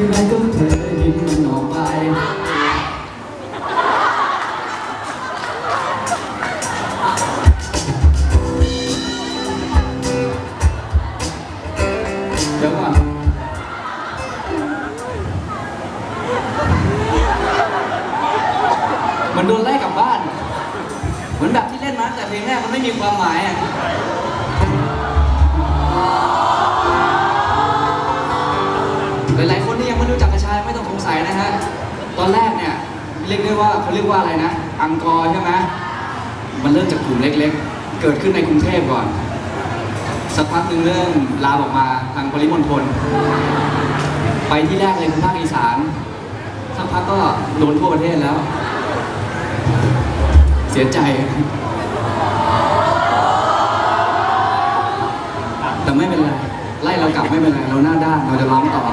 ที่ไรก็เธอยิ้มมันออกไปหมือนโดนไล่กลับบ้าน เหมือนแบบที่เล่นมาแต่เพลงแรกมันไม่มีความหมายอะ ตอนแรกเนี่ยเรียกได้ว่าเขาเรียกว่าอะไรนะ อังกอร์ใช่ไหมมันเริ่มจากกลุ่มเล็กๆ เกิดขึ้นในกรุงเทพก่อน สักพักหนึ่งเริ่มลามออกมาทางปริมณฑลไปที่แรกเลยคือภาคอีสานสักพักก็โดนทั่วประเทศแล้ว เสียใจ แต่ไม่เป็นไร ไล่เรากลับไม่เป็นไร เราหน้าด้านเราจะร้องต่อ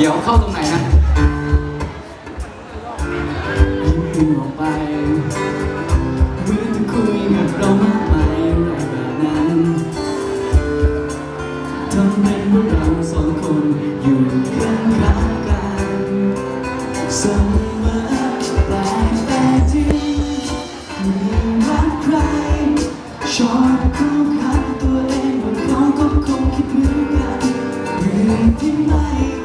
เดี๋ยวเข้าตรงไหนนะยิ้มออกไปเหมือนจะคุยกับเรามากมายอะไรแบบนั้นทำเป็นว่าเราสองคนอยู่ข้างข้างกันเสมอแปลกแต่จริงม่รักใครชอบคู่คันตัวเองว่าเขาก็คงคิดเหมือนกันเรื่องที่ไม่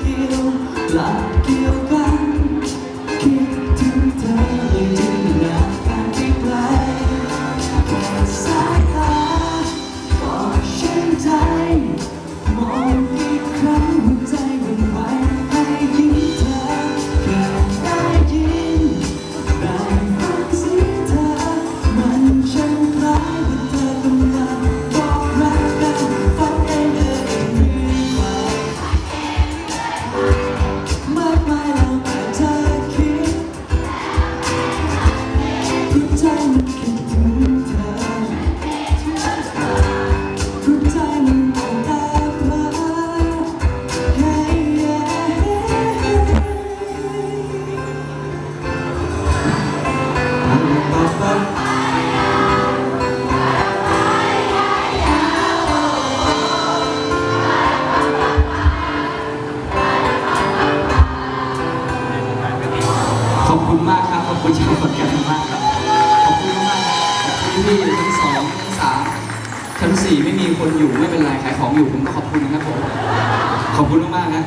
เขอบคุณมากครับ ขอบคุณชาวขอนแก่นมากครับ ขอบคุณมากครับขอบคุณพี่ชั้นสองชั้นสามชั้นสี่ไม่มีคนอยู่ไม่เป็นไรขายของอยู่ผมก็ขอบคุณนะครับผม ขอบคุณมากๆนะ